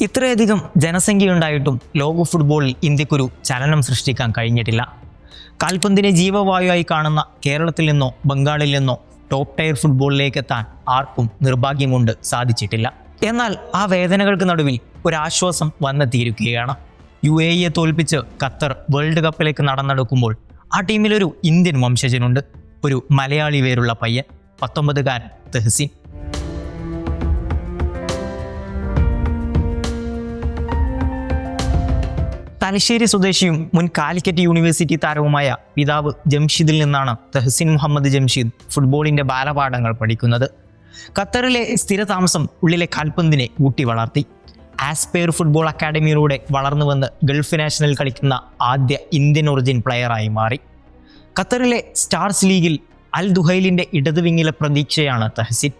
ഇത്രയധികം ജനസംഖ്യയുണ്ടായിട്ടും ലോക ഫുട്ബോളിൽ ഇന്ത്യക്കൊരു ചലനം സൃഷ്ടിക്കാൻ കഴിഞ്ഞിട്ടില്ല. കാൽപന്തിനെ ജീവവായുവായി കാണുന്ന കേരളത്തിൽ നിന്നോ ബംഗാളിൽ നിന്നോ ടോപ്പ് ടയർ ഫുട്ബോളിലേക്ക് എത്താൻ ആർക്കും നിർഭാഗ്യം കൊണ്ട് സാധിച്ചിട്ടില്ല. എന്നാൽ ആ വേദനകൾക്ക് നടുവിൽ ഒരാശ്വാസം വന്നെത്തിയിരിക്കുകയാണ്. യു എ ഇയെ തോൽപ്പിച്ച് ഖത്തർ വേൾഡ് കപ്പിലേക്ക് നടന്നെടുക്കുമ്പോൾ ആ ടീമിലൊരു ഇന്ത്യൻ വംശജനുണ്ട്. ഒരു മലയാളി പേരുള്ള പയ്യൻ പത്തൊമ്പതുകാരൻ തെഹ്സിൻ. തലശ്ശേരി സ്വദേശിയും മുൻ കാലിക്കറ്റ് യൂണിവേഴ്സിറ്റി താരവുമായ പിതാവ് ജംഷീദിൽ നിന്നാണ് തെഹസിൻ മുഹമ്മദ് ജംഷീദ് ഫുട്ബോളിന്റെ ബാലപാഠങ്ങൾ പഠിക്കുന്നത്. ഖത്തറിലെ സ്ഥിരതാമസം ഉള്ളിലെ കാൽപന്തിനെ ഊട്ടി വളർത്തി. ആസ്പെയർ ഫുട്ബോൾ അക്കാഡമിയിലൂടെ വളർന്നു വന്ന് ഗൾഫ് നാഷണൽ കളിക്കുന്ന ആദ്യ ഇന്ത്യൻ ഒറിജിൻ പ്ലെയറായി മാറി. ഖത്തറിലെ സ്റ്റാർസ് ലീഗിൽ അൽ ദുഹൈലിന്റെ ഇടതുവിങ്ങിലെ പ്രതീക്ഷയാണ് തഹസിൻ.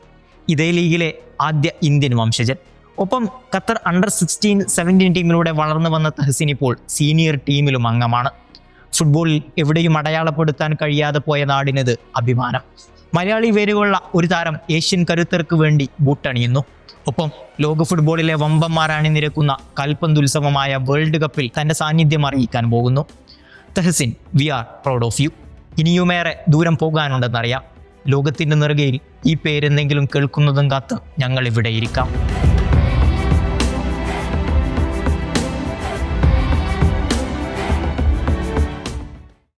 ഇതേ ലീഗിലെ ആദ്യ ഇന്ത്യൻ വംശജൻ. ഒപ്പം ഖത്തർ അണ്ടർ സിക്സ്റ്റീൻ സെവന്റീൻ ടീമിലൂടെ വളർന്നു വന്ന തഹസിൻ ഇപ്പോൾ സീനിയർ ടീമിലും അംഗമാണ്. ഫുട്ബോളിൽ എവിടെയും അടയാളപ്പെടുത്താൻ കഴിയാതെ പോയ നാടിനത് അഭിമാനം. മലയാളി വേരുകളുള്ള ഒരു താരം ഏഷ്യൻ കരുത്തർക്ക് വേണ്ടി ബൂട്ടണിയുന്നു. ഒപ്പം ലോക ഫുട്ബോളിലെ വമ്പന്മാരാണി നിരക്കുന്ന കൽപ്പന്തുത്സവമായ വേൾഡ് കപ്പിൽ തന്റെ സാന്നിധ്യം അറിയിക്കാൻ പോകുന്നു. Tahsin we are proud of you ഇനിയുമേറെ ദൂരം പോകാനുണ്ടെന്നറിയാം. ലോകത്തിന്റെ നെറുകയിൽ ഈ പേരെന്തെങ്കിലും കേൾക്കുന്നതും കാത്ത് ഞങ്ങൾ ഇവിടെ ഇരിക്കാം.